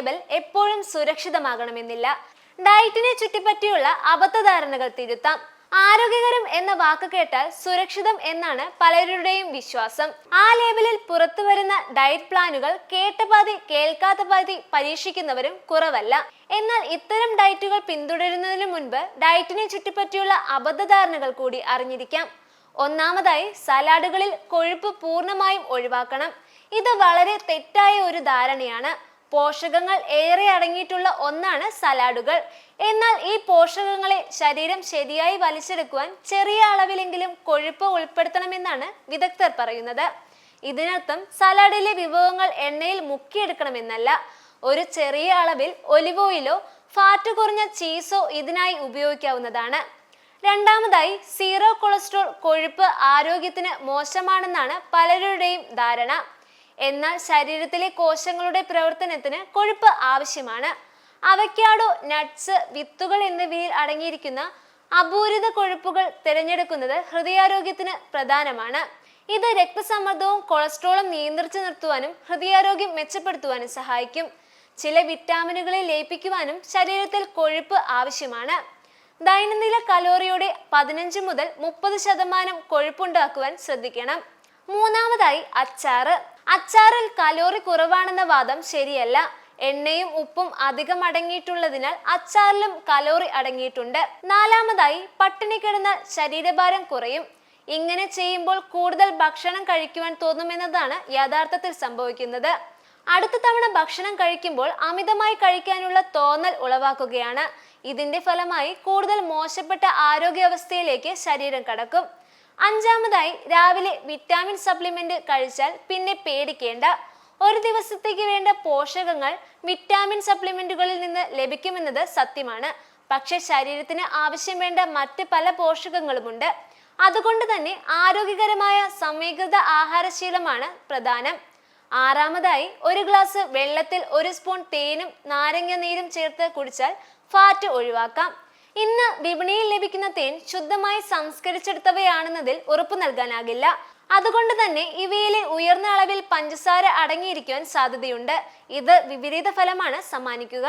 Label എപ്പോഴും സുരക്ഷിതമാകണമെന്നില്ല. ഡയറ്റിനെ ചുറ്റിപ്പറ്റിയുള്ള അബദ്ധധാരണകൾ തിരുത്താം. ആരോഗ്യകരം എന്ന വാക്ക് കേട്ടാൽ സുരക്ഷിതം എന്നാണ് പലരുടെയും വിശ്വാസം. ആ ലേബലിൽ പുറത്തു വരുന്ന ഡയറ്റ് പ്ലാനുകൾ കേട്ട പാതി കേൾക്കാത്ത പാതി പരീക്ഷിക്കുന്നവരും കുറവല്ല. എന്നാൽ ഇത്തരം ഡയറ്റുകൾ പിന്തുടരുന്നതിന് മുൻപ് ഡയറ്റിനെ ചുറ്റിപ്പറ്റിയുള്ള അബദ്ധധാരണകൾ കൂടി അറിഞ്ഞിരിക്കാം. ഒന്നാമതായി സലാഡുകളിൽ കൊഴുപ്പ് പൂർണമായും ഒഴിവാക്കണം. ഇത് വളരെ തെറ്റായ ഒരു ധാരണയാണ്. പോഷകങ്ങൾ ഏറെ അടങ്ങിയിട്ടുള്ള ഒന്നാണ് സലാഡുകൾ. എന്നാൽ ഈ പോഷകങ്ങളെ ശരീരം ശരിയായി വലിച്ചെടുക്കുവാൻ ചെറിയ അളവിലെങ്കിലും കൊഴുപ്പ് ഉൾപ്പെടുത്തണമെന്നാണ് വിദഗ്ധർ പറയുന്നത്. ഇതിനർത്ഥം സലാഡിലെ വിഭവങ്ങൾ എണ്ണയിൽ മുക്കിയെടുക്കണമെന്നല്ല. ഒരു ചെറിയ അളവിൽ ഒലിവ് ഓയിലോ ഫാറ്റ് കുറഞ്ഞ ചീസോ ഇതിനായി ഉപയോഗിക്കാവുന്നതാണ്. രണ്ടാമതായി സീറോ കൊളസ്ട്രോൾ കൊഴുപ്പ് ആരോഗ്യത്തിന് മോശമാണെന്നാണ് പലരുടെയും ധാരണ. എന്നാൽ ശരീരത്തിലെ കോശങ്ങളുടെ പ്രവർത്തനത്തിന് കൊഴുപ്പ് ആവശ്യമാണ്. അവയ്ക്കാടോ നട്ട്സ് വിത്തുകൾ എന്നിവയിൽ അടങ്ങിയിരിക്കുന്ന അപൂരിത കൊഴുപ്പുകൾ തിരഞ്ഞെടുക്കുന്നത് ഹൃദയാരോഗ്യത്തിന് പ്രധാനമാണ്. ഇത് രക്തസമ്മർദ്ദവും കൊളസ്ട്രോളും നിയന്ത്രിച്ചു നിർത്തുവാനും ഹൃദയാരോഗ്യം മെച്ചപ്പെടുത്തുവാനും സഹായിക്കും. ചില വിറ്റാമിനുകളെ ലയിപ്പിക്കുവാനും ശരീരത്തിൽ കൊഴുപ്പ് ആവശ്യമാണ്. ദൈനംദിന കലോറിയുടെ പതിനഞ്ച് മുതൽ മുപ്പത് ശതമാനം കൊഴുപ്പുണ്ടാക്കുവാൻ ശ്രദ്ധിക്കണം. മൂന്നാമതായി അച്ചാറ്. അച്ചാറിൽ കലോറി കുറവാണെന്ന വാദം ശരിയല്ല. എണ്ണയും ഉപ്പും അധികം അടങ്ങിയിട്ടുള്ളതിനാൽ അച്ചാറിലും കലോറി അടങ്ങിയിട്ടുണ്ട്. നാലാമതായി പട്ടിണി കിടന്ന ശരീരഭാരം കുറയും. ഇങ്ങനെ ചെയ്യുമ്പോൾ കൂടുതൽ ഭക്ഷണം കഴിക്കുവാൻ തോന്നുമെന്നതാണ് യഥാർത്ഥത്തിൽ സംഭവിക്കുന്നത്. അടുത്ത തവണ ഭക്ഷണം കഴിക്കുമ്പോൾ അമിതമായി കഴിക്കാനുള്ള തോന്നൽ ഉളവാക്കുകയാണ്. ഇതിന്റെ ഫലമായി കൂടുതൽ മോശപ്പെട്ട ആരോഗ്യാവസ്ഥയിലേക്ക് ശരീരം കടക്കും. അഞ്ചാമതായി രാവിലെ വിറ്റാമിൻ സപ്ലിമെന്റ് കഴിച്ചാൽ പിന്നെ പേടിക്കേണ്ട. ഒരു ദിവസത്തേക്ക് വേണ്ട പോഷകങ്ങൾ വിറ്റാമിൻ സപ്ലിമെന്റുകളിൽ നിന്ന് ലഭിക്കുമെന്നത് സത്യമാണ്. പക്ഷെ ശരീരത്തിന് ആവശ്യം വേണ്ട മറ്റ് പല പോഷകങ്ങളുമുണ്ട്. അതുകൊണ്ട് തന്നെ ആരോഗ്യകരമായ സമീകൃത ആഹാരശീലമാണ് പ്രധാനം. ആറാമതായി ഒരു ഗ്ലാസ് വെള്ളത്തിൽ ഒരു സ്പൂൺ തേനും നാരങ്ങ നീരും ചേർത്ത് കുടിച്ചാൽ ഫാറ്റ് ഒഴിവാക്കാം. ഇന്ന് വിപണിയിൽ ലഭിക്കുന്ന തേൻ ശുദ്ധമായി സംസ്കരിച്ചെടുത്തവയാണെന്നതിൽ ഉറപ്പു നൽകാനാകില്ല. അതുകൊണ്ട് തന്നെ ഇവയിലെ ഉയർന്ന അളവിൽ പഞ്ചസാര അടങ്ങിയിരിക്കുവാൻ സാധ്യതയുണ്ട്. ഇത് വിപരീത ഫലമാണ് സമ്മാനിക്കുക.